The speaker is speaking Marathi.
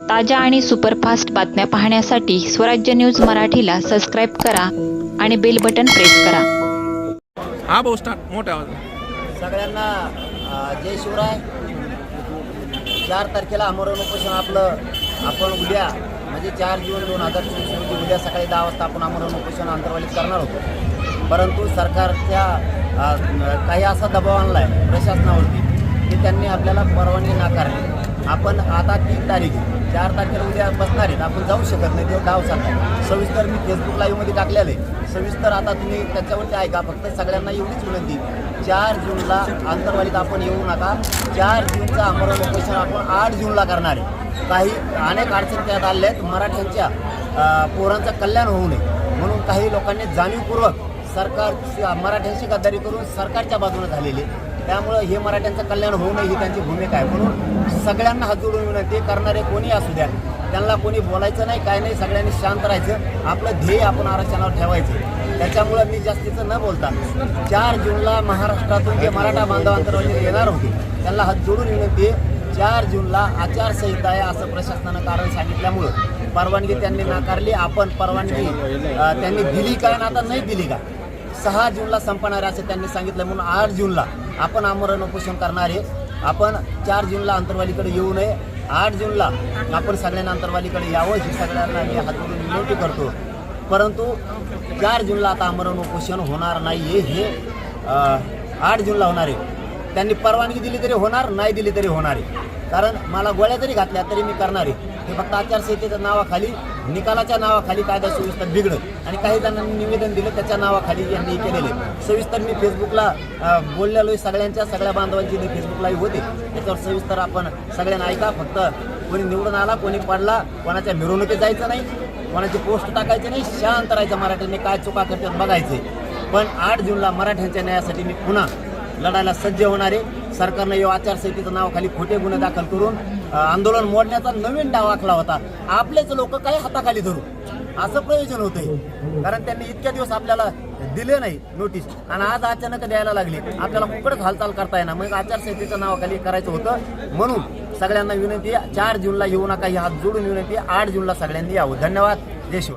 ताज्या आणि सुपरफास्ट बातम्या पाहण्यासाठी स्वराज्य न्यूज मराठीला सबस्क्राईब करा आणि बेल बटन प्रेस करा. हा भाऊ स्टार्ट आवाज. सगळ्यांना अ, जय शिवराय. चार तारखेला आमरण उपोषण आपलं. आपण उद्या म्हणजे चार जून दोन हजार चोवीस रोजी उद्या सकाळी दहा वाजता आपण आमरण उपोषण अंतर्वालित करणार होतो. परंतु सरकारच्या अ, काही असा दबाव आणला आहे प्रशासनावरती की त्यांनी आपल्याला परवानगी नाकारली. आपण आता तीन तारीख आहे. म्हणजे चार तारखेला उद्या बसणार आहेत. आपण जाऊ शकत नाही. ते गाव सांगता. सविस्तर मी फेसबुक लाईव्हमध्ये टाकलेलं आहे. सविस्तर आता तुम्ही त्याच्यावरती ऐका. फक्त सगळ्यांना एवढीच विनंती. चार जूनला आंतरवालीत आपण येऊ नका. चार जूनचा आमरण उपोषण आपण आठ जूनला करणार आहे. काही अनेक अडचणी त्यात आल्या आहेत. मराठ्यांच्या पोरांचं कल्याण होऊ नये. म्हणून काही लोकांनी जाणीवपूर्वक सरकार मराठ्यांशी गद्दारी करून सरकारच्या बाजूने झालेले त्यामुळं हे मराठ्यांचं कल्याण होऊ नये ही त्यांची भूमिका आहे. म्हणून सगळ्यांना हात जोडून विनंती करणारे कोणी असू द्या त्यांना कोणी बोलायचं नाही काय नाही सगळ्यांनी शांत राहायचं. आपलं ध्येय आपण आरक्षणावर ठेवायचं. त्याच्यामुळं मी जास्तीचं न बोलता चार जूनला महाराष्ट्रातून जे मराठा बांधवांतर्गत येणार होते त्यांना हात जोडून विनंती चार जूनला आचारसंहिता आहे असं प्रशासनानं कारण सांगितल्यामुळं परवानगी त्यांनी नाकारली. आपण परवानगी त्यांनी दिली का आणि आता नाही दिली का? सहा जूनला संपणार आहे असं त्यांनी सांगितलं. म्हणून आठ जूनला आपण आमरण उपोषण करणार आहे. आपण चार जूनला अंतरवालीकडे येऊ नये. आठ जूनला आपण सगळ्यांना अंतरवालीकडे यावं ही सगळ्यांना मी हात विनंती करतो. परंतु चार जूनला आता आमरण उपोषण होणार नाही हे आठ जूनला होणार आहे. त्यांनी परवानगी दिली तरी होणार नाही दिली तरी होणार आहे. कारण मला गोळ्या जरी घातल्या तरी मी करणार आहे. हे फक्त आचारसंहितेच्या नावाखाली निकालाच्या नावाखाली कायदा सविस्तर बिघडत आणि काही जणांनी निवेदन दिलं त्याच्या नावाखाली यांनी केलेले सविस्तर मी फेसबुकला बोललेलो आहे. सगळ्यांच्या सगळ्या बांधवांची मी फेसबुकलाही होते. त्याच्यावर सविस्तर आपण सगळ्यांना ऐका. फक्त कोणी निवडून आला कोणी पडला कोणाच्या मिरवणुकीत जायचं नाही कोणाची पोस्ट टाकायची नाही शांत राहायचं मराठ्यांनी काय चुका करतात बघायचे पण आठ जूनला मराठ्यांच्या न्यायासाठी मी पुन्हा लढायला सज्ज होणार आहे. सरकारनं या आचारसंहितेचं नावाखाली खोटे गुन्हे दाखल करून आंदोलन मोडण्याचा नवीन डाव आखला होता. आपलेच लोक काही हाताखाली धरू? असं प्रयोजन होतंय. कारण त्यांनी इतक्या दिवस आपल्याला दिले नाही नोटीस आणि आज अचानक द्यायला लागली. आपल्याला कुकडच हालचाल करता येणार. मग आचारसंहितेच्या नावाखाली करायचं होतं. म्हणून सगळ्यांना विनंती चार जूनला येऊ नका. ही हात जोडून विनंती आठ जूनला सगळ्यांनी यावं. धन्यवाद. जय